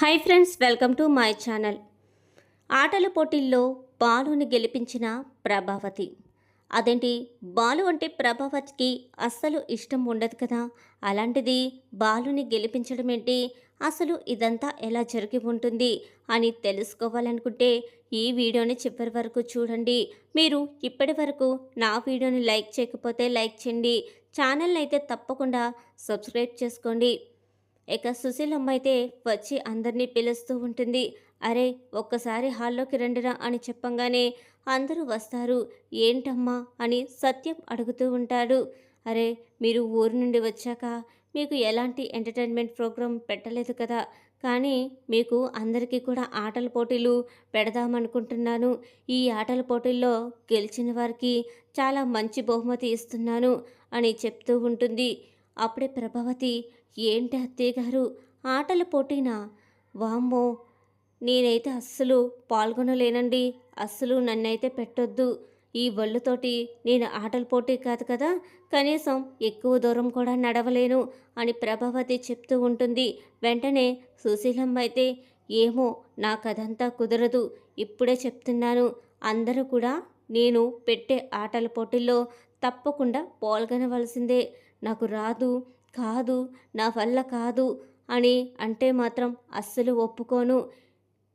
Hi friends welcome to my channel. ఆటల పోటీల్లో బాలుని గెలిపించిన ప్రభావతి. అదేంటి బాలు అంటే ప్రభావతికి అస్సలు ఇష్టం ఉండదు కదా? అలాంటిది బాలుని గెలిపించడం ఏంటి? అసలు ఇదంతా ఎలా జరిగి ఉంటుంది అని తెలుసుకోవాలనుకుంటే ఈ వీడియోని చివరి వరకు చూడండి. మీరు ఇప్పటి వరకు నా వీడియోని లైక్ చేయకపోతే లైక్ చేయండి. ఛానల్ని అయితే తప్పకుండా సబ్స్క్రైబ్ చేసుకోండి. ఇక సుశీలమ్మ అయితే వచ్చి అందరినీ పిలుస్తూ ఉంటుంది. అరే ఒక్కసారి హాల్లోకి రండిరా అని చెప్పంగానే అందరూ వస్తారు. ఏంటమ్మా అని సత్యం అడుగుతూ ఉంటాడు. అరే మీరు ఊరు నుండి వచ్చాక మీకు ఎలాంటి ఎంటర్టైన్మెంట్ ప్రోగ్రాం పెట్టలేదు కదా. కానీ మీకు అందరికీ కూడా ఆటల పోటీలు పెడదామనుకుంటున్నాను. ఈ ఆటల పోటీల్లో గెలిచిన వారికి చాలా మంచి బహుమతి ఇస్తున్నాను అని చెప్తూ ఉంటుంది. అప్పుడే ప్రభావతి ఏంటి అత్తయ్య గారు? ఆటల పోటీనా? వామ్మో! నేనైతే అస్సలు పాల్గొనలేనండి. అస్సలు నన్నైతే పెట్టొద్దు. ఈ వళ్ళుతోటి నేను ఆటల పోటీ కాదు కదా! కనీసం ఎక్కువ దూరం కూడా నడవలేను అని ప్రభావతి చెప్తూ ఉంటుంది. వెంటనే సుశీలమ్మ అయితే ఏమో నాకదంతా కుదరదు. ఇప్పుడే చెప్తున్నాను. అందరూ కూడా నేను పెట్టే ఆటల పోటీల్లో తప్పకుండా పాల్గొనవలసిందే. నాకు రాదు కాదు నా వల్ల కాదు అని అంటే మాత్రం అస్సలు ఒప్పుకోను.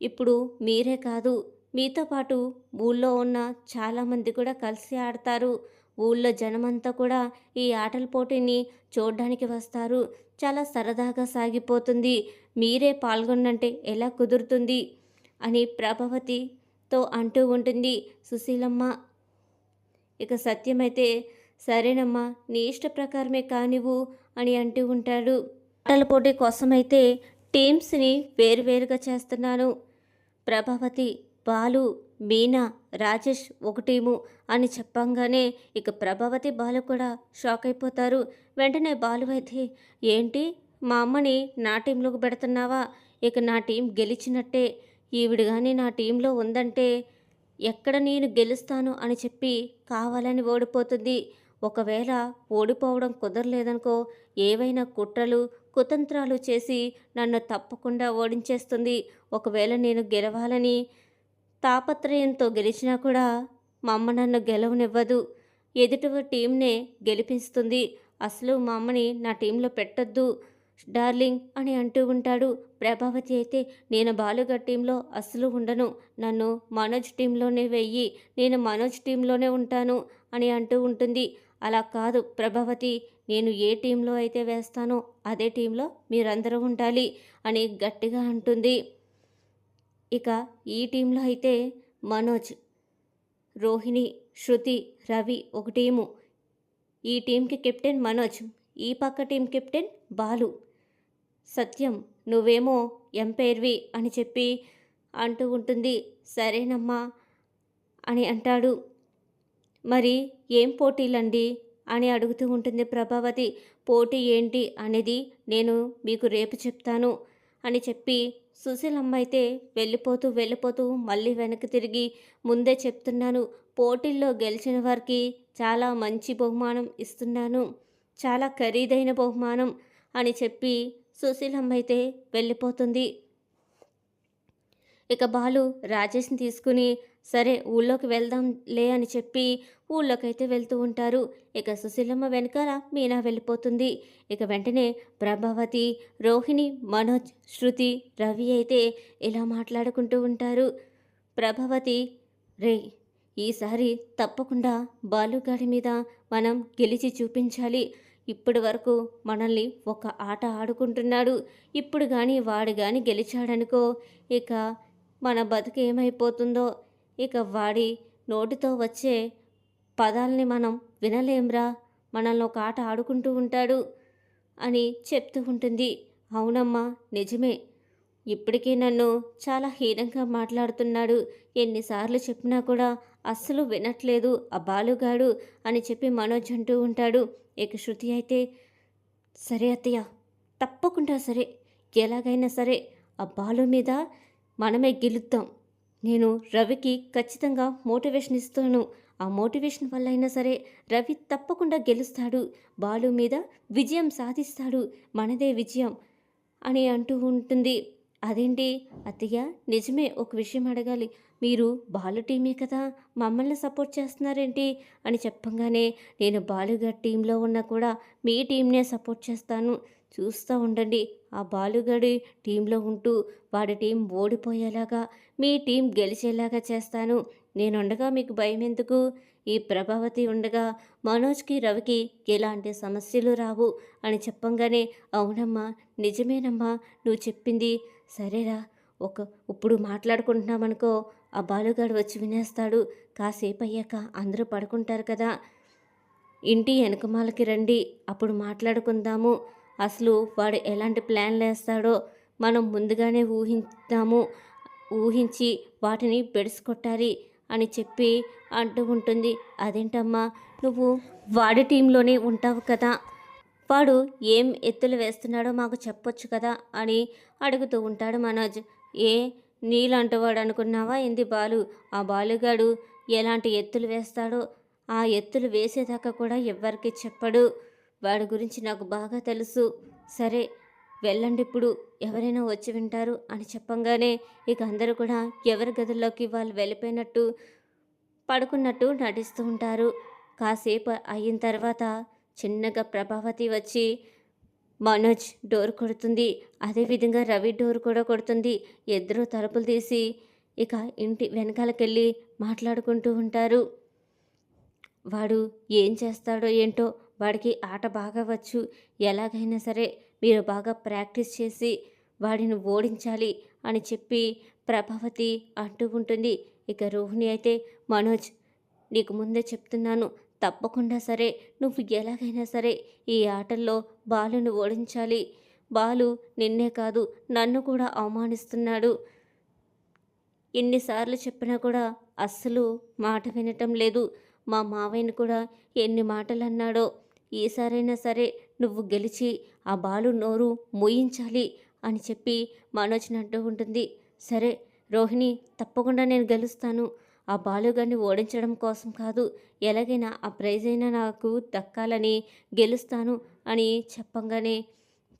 ఇప్పుడు మీరే కాదు. మీతో పాటు ఊళ్ళో ఉన్న చాలామంది కూడా కలిసి ఆడతారు. ఊళ్ళో జనమంతా కూడా ఈ ఆటల పోటీని చూడడానికి వస్తారు. చాలా సరదాగా సాగిపోతుంది. మీరే పాల్గొనంటే ఎలా కుదురుతుంది? అని ప్రభావతితో అంటూ ఉంటుంది సుశీలమ్మ. ఇక సత్యమైతే సరేనమ్మా నీ ఇష్ట ప్రకారమే కానివ్వు అని అంటూ ఉంటాడు. ఆటల పోటీ కోసమైతే టీమ్స్ని వేరువేరుగా చేస్తున్నాను. ప్రభావతి బాలు మీనా రాజేష్ ఒక టీము అని చెప్పంగానే ఇక ప్రభావతి బాలు కూడా షాక్ అయిపోతారు. వెంటనే బాలు అయితే ఏంటి మా అమ్మని నా టీంలోకి పెడుతున్నావా? ఇక నా టీం గెలిచినట్టే. ఈవిడ కానీ నా టీంలో ఉందంటే ఎక్కడ నేను గెలుస్తాను అని చెప్పి కావాలని ఓడిపోతుంది. ఒకవేళ ఓడిపోవడం కుదరలేదనుకో ఏవైనా కుట్రలు కుతంత్రాలు చేసి నన్ను తప్పకుండా ఓడించేస్తుంది. ఒకవేళ నేను గెలవాలని తాపత్రయంతో గెలిచినా కూడా మా అమ్మ నన్ను గెలవనివ్వదు. ఎదుటి టీంనే గెలిపిస్తుంది. అసలు మా అమ్మని నా టీంలో పెట్టొద్దు డార్లింగ్ అని అంటూ ఉంటాడు. ప్రభావతి అయితే నేను బాలుగా టీంలో అస్సలు ఉండను. నన్ను మనోజ్ టీంలోనే వెయ్యి నేను మనోజ్ టీంలోనే ఉంటాను అని అంటూ ఉంటుంది. అలా కాదు. ప్రభావతి నేను ఏ టీంలో అయితే వేస్తానో అదే టీంలో మీరందరూ ఉండాలి అని గట్టిగా అంటుంది. ఇక ఈ టీంలో అయితే మనోజ్ రోహిణి శృతి రవి ఒక టీము. ఈ టీంకి కెప్టెన్ మనోజ్ ఈ పక్క టీం కెప్టెన్ బాలు. సత్యం నువ్వేమో ఎంపైర్వి అని చెప్పి అంటూ ఉంటుంది. సరేనమ్మా అని అంటాడు. మరి ఏం పోటీలండి? అని అడుగుతూ ఉంటుంది ప్రభావతి. పోటీ ఏంటి అనేది నేను మీకు రేపు చెప్తాను అని చెప్పి సుశీలమ్మ అయితే వెళ్ళిపోతూ వెళ్ళిపోతూ మళ్ళీ వెనక్కి తిరిగి ముందే చెప్తున్నాను. పోటీల్లో గెలిచిన వారికి చాలా మంచి బహుమానం ఇస్తున్నాను. చాలా ఖరీదైన బహుమానం అని చెప్పి సుశీలమ్మ అయితే వెళ్ళిపోతుంది. ఇక బాలు రాజేష్ని తీసుకుని సరే ఊళ్ళోకి వెళ్దాం లే అని చెప్పి ఊళ్ళోకైతే వెళ్తూ ఉంటారు. ఇక సుశీలమ్మ వెనకాల మీనా వెళ్ళిపోతుంది. ఇక వెంటనే ప్రభావతి రోహిణి మనోజ్ శృతి రవి అయితే ఇలా మాట్లాడుకుంటూ ఉంటారు. ప్రభావతి రే ఈసారి తప్పకుండా బాలుగాడి మీద మనం గెలిచి చూపించాలి. ఇప్పటి వరకు మనల్ని ఒక ఆట ఆడుకుంటున్నాడు. ఇప్పుడు కానీ వాడు కానీ గెలిచాడనుకో ఇక మన బతుకు ఏమైపోతుందో ఇక వాడి నోటితో వచ్చే పదాలని మనం వినలేంరా. మనల్ని ఒక ఆట ఆడుకుంటూ ఉంటాడు అని చెప్తూ ఉంటుంది. అవునమ్మా నిజమే. ఇప్పటికీ నన్ను చాలా హీనంగా మాట్లాడుతున్నాడు. ఎన్నిసార్లు చెప్పినా కూడా అస్సలు వినట్లేదు ఆ బాలుగాడు అని చెప్పి మనోజ్ అంటూ ఉంటాడు. ఇక శృతి అయితే సరే అత్తయ్య తప్పకుండా సరే. ఎలాగైనా సరే ఆ బాలు మీద మనమే గెలుద్దాం. నేను రవికి ఖచ్చితంగా మోటివేషన్ ఇస్తాను. ఆ మోటివేషన్ వల్ల అయినా సరే రవి తప్పకుండా గెలుస్తాడు. బాలు మీద విజయం సాధిస్తాడు. మనదే విజయం అని అంటూ ఉంటుంది. అదేంటి? అత్తయ్య నిజమే ఒక విషయం అడగాలి. మీరు బాలు టీమే కదా? మమ్మల్ని సపోర్ట్ చేస్తున్నారేంటి? అని చెప్పంగానే నేను బాలుగా టీంలో ఉన్నా కూడా మీ టీంనే సపోర్ట్ చేస్తాను. చూస్తూ ఉండండి. ఆ బాలుగాడి టీంలో ఉంటూ వాడి టీం ఓడిపోయేలాగా మీ టీం గెలిచేలాగా చేస్తాను. నేనుండగా మీకు భయం ఎందుకు ఈ ప్రభావతి ఉండగా మనోజ్కి రవికి ఎలాంటి సమస్యలు రావు అని చెప్పంగానే అవునమ్మా నిజమేనమ్మా నువ్వు చెప్పింది సరేరా. ఒక ఇప్పుడు మాట్లాడుకుంటున్నామనుకో ఆ బాలుగాడు వచ్చి వినేస్తాడు. కాసేపు అయ్యాక అందరూ పడుకుంటారు కదా. ఇంటి వెనకమాలకి రండి అప్పుడు మాట్లాడుకుందాము. అసలు వాడు ఎలాంటి ప్లాన్లు వేస్తాడో మనం ముందుగానే ఊహించాము ఊహించి వాటిని బెడిసికొట్టాలి అని చెప్పి అంటూ ఉంటుంది. అదేంటమ్మా? నువ్వు వాడి టీంలోనే ఉంటావు కదా. వాడు ఏం ఎత్తులు వేస్తున్నాడో మాకు చెప్పొచ్చు కదా అని అడుగుతూ ఉంటాడు మనోజ్. ఏ నీలాంటి వాడు అనుకున్నావా? ఏంది బాలు? ఆ బాలుగాడు ఎలాంటి ఎత్తులు వేస్తాడో? ఆ ఎత్తులు వేసేదాకా కూడా ఎవ్వరికి చెప్పడు. వాడి గురించి నాకు బాగా తెలుసు. సరే వెళ్ళండి ఇప్పుడు. ఎవరైనా వచ్చి వింటారు అని చెప్పంగానే ఇక అందరూ కూడా ఎవరి గదుల్లోకి వాళ్ళు వెళ్ళిపోయినట్టు పడుకున్నట్టు నటిస్తూ ఉంటారు. కాసేపు అయిన తర్వాత చిన్నగా ప్రభావతి వచ్చి మనోజ్ డోర్ కొడుతుంది. అదేవిధంగా రవి డోర్ కూడా కొడుతుంది. ఇద్దరు తలుపులు తీసి ఇక ఇంటి వెనకాలకెళ్ళి మాట్లాడుకుంటూ ఉంటారు. వాడు ఏం చేస్తాడో ఏంటో వాడికి ఆట బాగా వచ్చు. ఎలాగైనా సరే మీరు బాగా ప్రాక్టీస్ చేసి వాడిని ఓడించాలి అని చెప్పి ప్రభావతి అంటూ ఉంటుంది. ఇక రోహిణి అయితే మనోజ్ నీకు ముందే చెప్తున్నాను. తప్పకుండా సరే. నువ్వు ఎలాగైనా సరే ఈ ఆటల్లో బాలును ఓడించాలి. బాలు నిన్నే కాదు నన్ను కూడా అవమానిస్తున్నాడు. ఎన్నిసార్లు చెప్పినా కూడా అస్సలు మాట వినటం లేదు. మా మావయ్యను కూడా ఎన్ని మాటలు అన్నాడో ఈసారైనా సరే నువ్వు గెలిచి ఆ బాలు నోరు మోయించాలి అని చెప్పి మనోజ్ని అంటూ ఉంటుంది. సరే రోహిణి తప్పకుండా నేను గెలుస్తాను. ఆ బాలుగాన్ని ఓడించడం కోసం కాదు ఎలాగైనా ఆ ప్రైజ్ అయినా నాకు దక్కాలని గెలుస్తాను అని చెప్పంగానే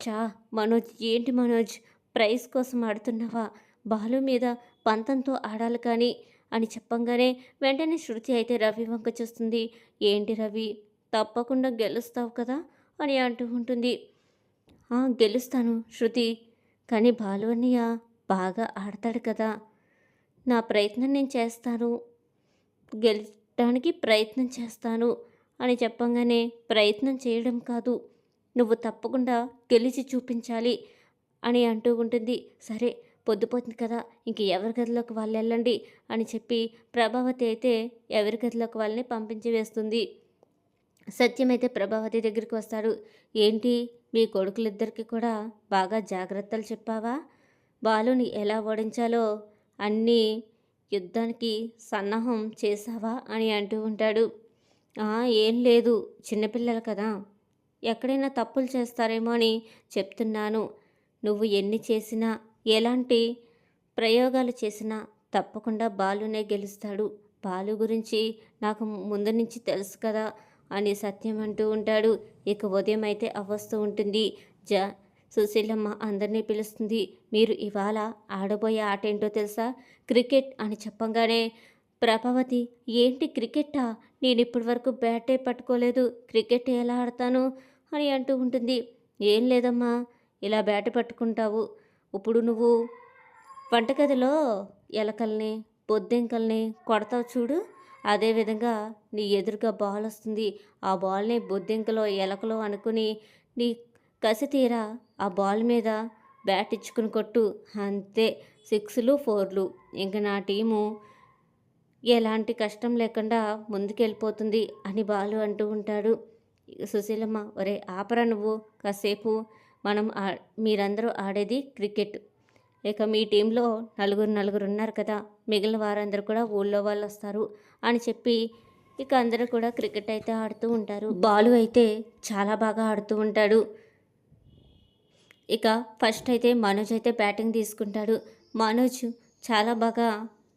చా మనోజ్ ఏంటి మనోజ్ ప్రైజ్ కోసం ఆడుతున్నావా? బాలు మీద పంతంతో ఆడాలి కానీ అని చెప్పంగానే వెంటనే శృతి అయితే రవి వంక చూస్తుంది. ఏంటి రవి? తప్పకుండా గెలుస్తావు కదా అని అంటూ ఉంటుంది. "ఆ, గెలుస్తాను శృతి. కానీ బాలు అన్నయ్య బాగా ఆడతాడు కదా. నా ప్రయత్నం నేను చేస్తాను. గెలటానికి ప్రయత్నం చేస్తాను అని చెప్పంగానే ప్రయత్నం చేయడం కాదు. నువ్వు తప్పకుండా గెలిచి చూపించాలి అని అంటూ ఉంటుంది. సరే పొద్దుపోతుంది కదా. ఇంక ఎవరి గదిలోకి వాళ్ళు వెళ్ళండి అని చెప్పి ప్రభావతి అయితే ఎవరి గదిలోకి వాళ్ళని పంపించి వేస్తుంది. సత్యమైతే ప్రభావతి దగ్గరికి వస్తాడు. ఏంటి? మీ కొడుకులిద్దరికి కూడా బాగా జాగ్రత్తలు చెప్పావా? బాలుని ఎలా ఓడించాలో? అన్నీ యుద్ధానికి సన్నాహం చేసావా అని అంటూ ఉంటాడు. ఏం లేదు. చిన్నపిల్లలు కదా. ఎక్కడైనా తప్పులు చేస్తారేమో అని చెప్తున్నాను. నువ్వు ఎన్ని చేసినా ఎలాంటి ప్రయోగాలు చేసినా తప్పకుండా బాలునే గెలుస్తాడు. బాలు గురించి నాకు ముందు నుంచి తెలుసు కదా. అని సత్యం అంటూ ఉంటాడు. ఇక ఉదయం అయితే అవస్తూ ఉంటుంది. జ సుశీలమ్మ అందరినీ పిలుస్తుంది. మీరు ఇవాళ ఆడబోయే ఆట ఏంటో తెలుసా? క్రికెట్ అని చెప్పంగానే ప్రభావతి ఏంటి క్రికెట్టా నేను ఇప్పటి వరకు బ్యాటే పట్టుకోలేదు. క్రికెట్ ఎలా ఆడతాను? అని అంటూ ఉంటుంది. ఏం లేదమ్మా ఇలా బ్యాట్ పట్టుకుంటావు. ఇప్పుడు నువ్వు వంటగదిలో ఎలకల్ని బొద్దెంకల్ని కొడతావు చూడు. అదేవిధంగా నీ ఎదురుగా బాల్ వస్తుంది. ఆ బాల్ని బొద్దింకలో ఎలకలో అనుకుని నీ కసి తీరా ఆ బాల్ మీద బ్యాట్ ఇచ్చుకుని కొట్టు. అంతే. సిక్స్లు ఫోర్లు. ఇంక నా టీము ఎలాంటి కష్టం లేకుండా ముందుకెళ్ళిపోతుంది అని బాలు అంటూ ఉంటాడు. సుశీలమ్మ ఒరే ఆపరా నువ్వు. కాసేపు మనం ఆ మీరందరూ ఆడేది క్రికెట్. ఇక మీ టీంలో నలుగురు నలుగురు ఉన్నారు కదా. మిగిలిన వారందరూ కూడా ఊళ్ళో వాళ్ళు వస్తారు అని చెప్పి ఇక అందరూ కూడా క్రికెట్ అయితే ఆడుతూ ఉంటారు. బాలు అయితే చాలా బాగా ఆడుతూ ఉంటాడు. ఇక ఫస్ట్ అయితే మనోజ్ అయితే బ్యాటింగ్ తీసుకుంటాడు. మనోజ్ చాలా బాగా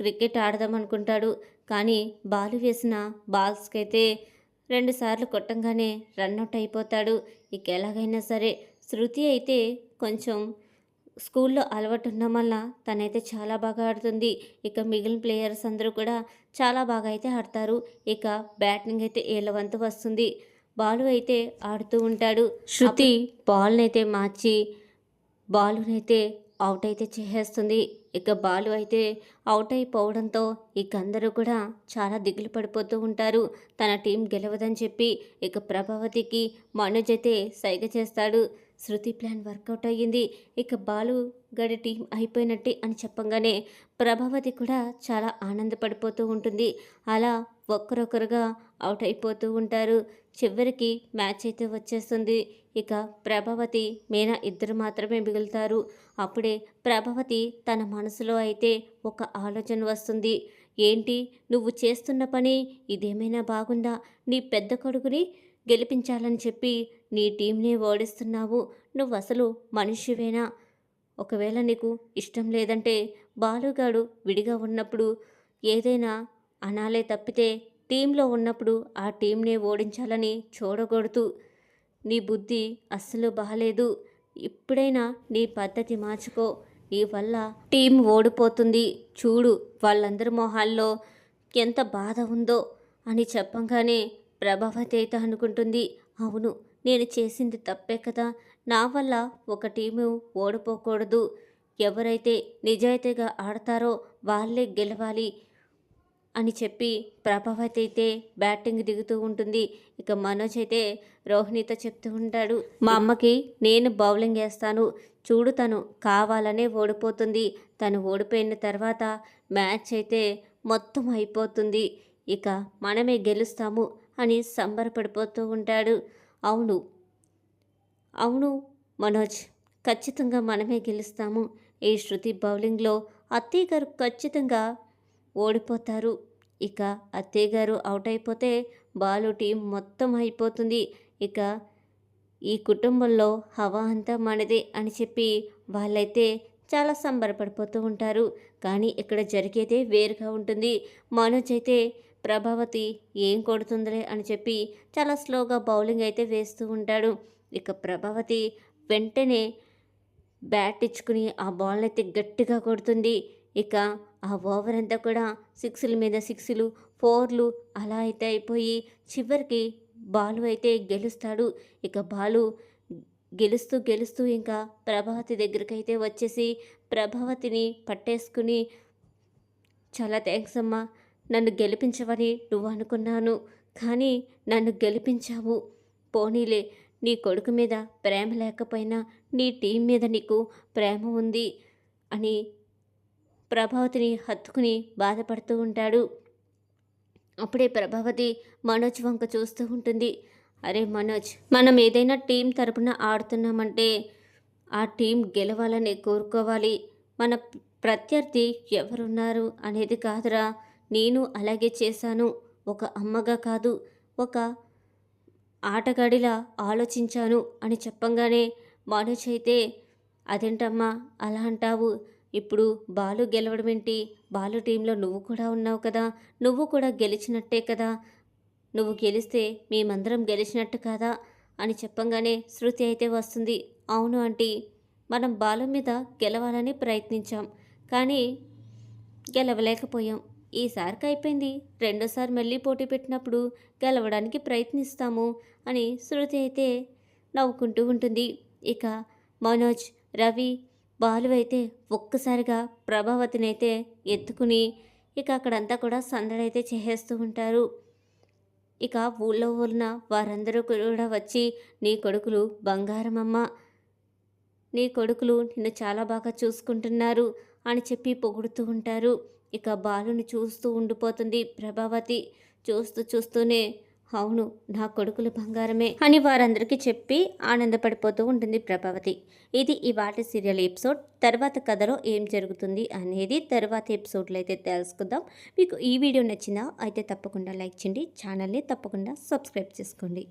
క్రికెట్ ఆడదాం అనుకుంటాడు. కానీ బాలు వేసిన బాల్స్కి అయితే రెండుసార్లు కొట్టంగానే రన్అట్ అయిపోతాడు. ఇక ఎలాగైనా సరే శృతి అయితే కొంచెం స్కూల్లో అలవాటు ఉండడం వల్ల తనైతే చాలా బాగా ఆడుతుంది. ఇక మిగిలిన ప్లేయర్స్ అందరూ కూడా చాలా బాగా అయితే ఆడతారు. ఇక బ్యాటింగ్ అయితే ఏళ్ళ వంతు వస్తుంది. బాలు అయితే ఆడుతూ ఉంటాడు. శృతి బాల్ని అయితే మార్చి బాలునైతే అవుట్ అయితే చేసేస్తుంది. ఇక బాలు అయితే అవుట్ అయిపోవడంతో ఇక అందరూ కూడా చాలా దిగులు పడిపోతూ ఉంటారు. తన టీం గెలవదని చెప్పి ఇక ప్రభావతికి మనోజ్ అయితే సైగ చేస్తాడు. శృతి ప్లాన్ వర్కౌట్ అయ్యింది. ఇక బాలు గడి టీం అయిపోయినట్టే అని చెప్పంగానే ప్రభావతి కూడా చాలా ఆనందపడిపోతూ ఉంటుంది. అలా ఒక్కరొకరుగా అవుట్ అయిపోతూ ఉంటారు. చివరికి మ్యాచ్ అయితే వచ్చేస్తుంది. ఇక ప్రభావతి మీనా ఇద్దరు మాత్రమే మిగులుతారు. అప్పుడే ప్రభావతి తన మనసులో అయితే ఒక ఆలోచన వస్తుంది. ఏంటి? నువ్వు చేస్తున్న పని ఇదేమైనా బాగుందా? నీ పెద్ద కొడుకుని గెలిపించాలని చెప్పి నీ టీంని ఓడిస్తున్నావు. నువ్వు అసలు మనిషివేనా? ఒకవేళ నీకు ఇష్టం లేదంటే బాలుగాడు విడిగా ఉన్నప్పుడు ఏదైనా అనాలే తప్పితే టీంలో ఉన్నప్పుడు ఆ టీంనే ఓడించాలని చూడకూడదు నీ బుద్ధి అస్సలు బాగాలేదు ఇప్పుడైనా నీ పద్ధతి మార్చుకో. నీ వల్ల టీం ఓడిపోతుంది. చూడు వాళ్ళందరి మొహాల్లో ఎంత బాధ ఉందో అని చెప్పంగానే ప్రభావతి అయితే అనుకుంటుంది. అవును నేను చేసింది తప్పే కదా. నా వల్ల ఒక టీము ఓడిపోకూడదు. ఎవరైతే నిజాయితీగా ఆడతారో వాళ్ళే గెలవాలి అని చెప్పి ప్రభావతి అయితే బ్యాటింగ్ దిగుతూ ఉంటుంది. ఇక మనోజ్ అయితే రోహిణితో చెప్తూ ఉంటాడు మా అమ్మకి నేను బౌలింగ్ వేస్తాను. చూడు తను కావాలనే ఓడిపోతుంది. తను ఓడిపోయిన తర్వాత మ్యాచ్ అయితే మొత్తం అయిపోతుంది. ఇక మనమే గెలుస్తాము అని సంబరపడిపోతూ ఉంటాడు. అవును. అవును మనోజ్. ఖచ్చితంగా మనమే గెలుస్తాము. ఈ శృతి బౌలింగ్లో అత్తయ్య గారు ఖచ్చితంగా ఓడిపోతారు. ఇక అత్తయ్య గారు అవుట్ అయిపోతే బాలు టీం మొత్తం అయిపోతుంది. ఇక ఈ కుటుంబంలో హవా అంతా మనదే అని చెప్పి వాళ్ళైతే చాలా సంబరపడిపోతూ ఉంటారు. కానీ ఇక్కడ జరిగేదే వేరుగా ఉంటుంది. మనోజ్ అయితే ప్రభావతి ఏం కొడుతుందిలే? అని చెప్పి చాలా స్లోగా బౌలింగ్ అయితే వేస్తూ ఉంటాడు. ఇక ప్రభావతి వెంటనే బ్యాట్ ఇచ్చుకుని ఆ బాల్ అయితే గట్టిగా కొడుతుంది. ఇక ఆ ఓవర్ అంతా కూడా సిక్స్ల మీద సిక్స్లు ఫోర్లు అలా అయితే అయిపోయి చివరికి బాలు అయితే గెలుస్తాడు. ఇక బాలు గెలుస్తూ గెలుస్తూ ఇంకా ప్రభావతి దగ్గరికి అయితే వచ్చేసి ప్రభావతిని పట్టేసుకుని చాలా థ్యాంక్స్ అమ్మా నన్ను గెలిపించవని నువ్వు అనుకున్నాను కానీ నన్ను గెలిపించావు. పోనీలే నీ కొడుకు మీద ప్రేమ లేకపోయినా నీ టీం మీద నీకు ప్రేమ ఉంది అని ప్రభావతిని హత్తుకుని బాధపడుతూ ఉంటాడు. అప్పుడే ప్రభావతి మనోజ్ వంక చూస్తూ ఉంటుంది. అరే మనోజ్ మనం ఏదైనా టీం తరపున ఆడుతున్నామంటే ఆ టీం గెలవాలని కోరుకోవాలి. మన ప్రత్యర్థి ఎవరున్నారు అనేది కాదురా. నేను అలాగే చేశాను. ఒక అమ్మగా కాదు ఒక ఆటగాడిలా ఆలోచించాను అని చెప్పంగానే మనోజ్ అయితే అదేంటమ్మా అలా అంటావు? ఇప్పుడు బాలు గెలవడం ఏంటి బాలు టీంలో నువ్వు కూడా ఉన్నావు కదా నువ్వు కూడా గెలిచినట్టే కదా నువ్వు గెలిస్తే మేమందరం గెలిచినట్టు కాదా? అని చెప్పంగానే శృతి అయితే వస్తుంది. అవును ఆంటీ మనం బాలు మీద గెలవాలని ప్రయత్నించాం కానీ గెలవలేకపోయాం. ఈసారికి అయిపోయింది. రెండోసారి మళ్ళీ పోటీ పెట్టినప్పుడు గెలవడానికి ప్రయత్నిస్తాము అని శృతి అయితే నవ్వుకుంటూ ఉంటుంది. ఇక మనోజ్ రవి బాలు అయితే ఒక్కసారిగా ప్రభావతినైతే ఎత్తుకుని ఇక అక్కడంతా కూడా సందడైతే చేసేస్తూ ఉంటారు. ఇక ఊళ్ళో ఉన్న వారందరూ కూడా వచ్చి నీ కొడుకులు బంగారమమ్మ నీ కొడుకులు నిన్ను చాలా బాగా చూసుకుంటున్నారు అని చెప్పి పొగుడుతూ ఉంటారు. ఇక బాలుని చూస్తూ ఉండిపోతుంది ప్రభావతి. చూస్తూ చూస్తూనే అవును నా కొడుకులు బంగారమే అని వారందరికీ చెప్పి ఆనందపడిపోతూ ఉంటుంది ప్రభావతి. ఇది ఇవాటి సీరియల్ ఎపిసోడ్. తర్వాత కథలో ఏం జరుగుతుంది అనేది తర్వాత ఎపిసోడ్లో అయితే తెలుసుకుందాం. మీకు ఈ వీడియో నచ్చిందా అయితే తప్పకుండా లైక్ చేయండి. ఛానల్ని తప్పకుండా సబ్స్క్రైబ్ చేసుకోండి.